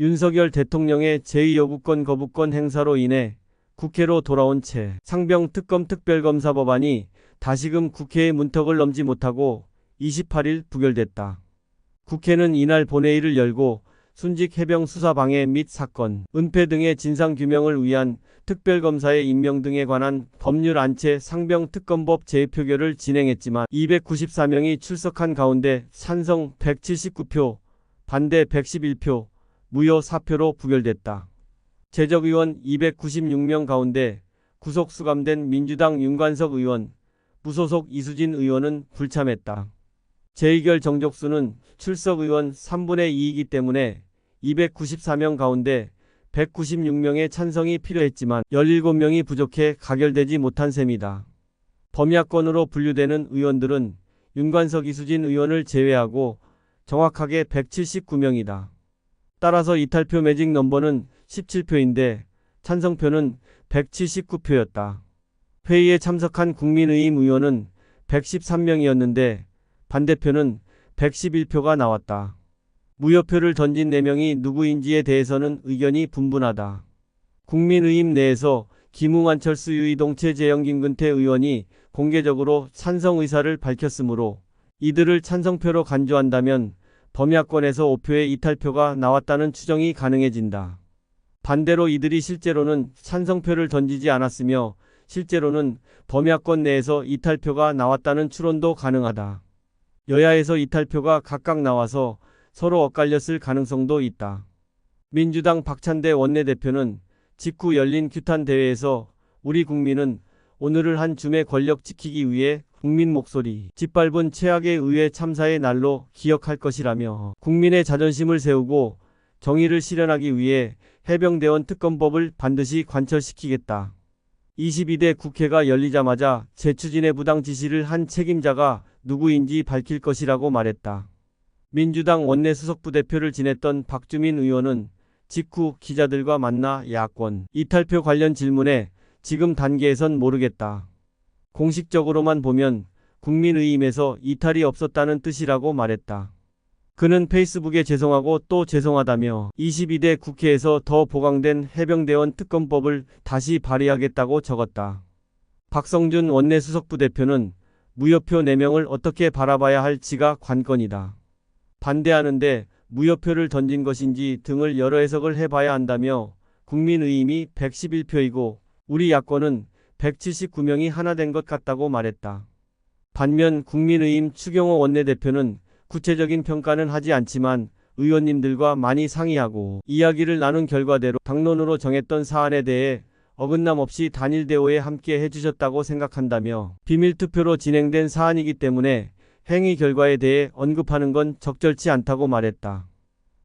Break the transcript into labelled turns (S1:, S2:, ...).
S1: 윤석열 대통령의 제2여부권 거부권 행사로 인해 국회로 돌아온 채 상병 특검 특별검사 법안이 다시금 국회의 문턱을 넘지 못하고 28일 부결됐다. 국회는 이날 본회의를 열고 순직 해병 수사 방해 및 사건, 은폐 등의 진상 규명을 위한 특별검사의 임명 등에 관한 법률 안채 상병 특검법 재표결을 진행했지만 294명이 출석한 가운데 찬성 179표, 반대 111표, 무효 4표로 부결됐다. 제적의원 296명 가운데 구속 수감된 민주당 윤관석 의원, 무소속 이수진 의원은 불참했다. 재의결 정족수는 출석 의원 3분의 2이기 때문에 294명 가운데 196명의 찬성이 필요했지만 17명이 부족해 가결되지 못한 셈이다. 범야권으로 분류되는 의원들은 윤관석 이수진 의원을 제외하고 정확하게 179명이다. 따라서 이탈표 매직 넘버는 17표인데 찬성표는 179표였다. 회의에 참석한 국민의힘 의원은 113명이었는데 반대표는 111표가 나왔다. 무효표를 던진 4명이 누구인지에 대해서는 의견이 분분하다. 국민의힘 내에서 김웅환 철수 유이동체 재영 김근태 의원이 공개적으로 찬성 의사를 밝혔으므로 이들을 찬성표로 간주한다면 범야권에서 5표의 이탈표가 나왔다는 추정이 가능해진다. 반대로 이들이 실제로는 찬성표를 던지지 않았으며 실제로는 범야권 내에서 이탈표가 나왔다는 추론도 가능하다. 여야에서 이탈표가 각각 나와서 서로 엇갈렸을 가능성도 있다. 민주당 박찬대 원내대표는 직후 열린 규탄 대회에서 우리 국민은 오늘을 한 줌의 권력 지키기 위해 국민 목소리, 짓밟은 최악의 의회 참사의 날로 기억할 것이라며 국민의 자존심을 세우고 정의를 실현하기 위해 해병대원 특검법을 반드시 관철시키겠다. 22대 국회가 열리자마자 재추진의 부당 지시를 한 책임자가 누구인지 밝힐 것이라고 말했다. 민주당 원내수석부 대표를 지냈던 박주민 의원은 직후 기자들과 만나 야권 이탈표 관련 질문에 지금 단계에선 모르겠다. 공식적으로만 보면 국민의힘에서 이탈이 없었다는 뜻이라고 말했다. 그는 페이스북에 죄송하고 또 죄송하다며 22대 국회에서 더 보강된 해병대원 특검법을 다시 발의하겠다고 적었다. 박성준 원내수석부 대표는 무효표 4명을 어떻게 바라봐야 할지가 관건이다. 반대하는데 무효표를 던진 것인지 등을 여러 해석을 해봐야 한다며 국민의힘이 111표이고 우리 야권은 179명이 하나 된 것 같다고 말했다. 반면 국민의힘 추경호 원내대표는 구체적인 평가는 하지 않지만 의원님들과 많이 상의하고 이야기를 나눈 결과대로 당론으로 정했던 사안에 대해 어긋남 없이 단일 대오에 함께 해주셨다고 생각한다며 비밀투표로 진행된 사안이기 때문에 행위 결과에 대해 언급하는 건 적절치 않다고 말했다.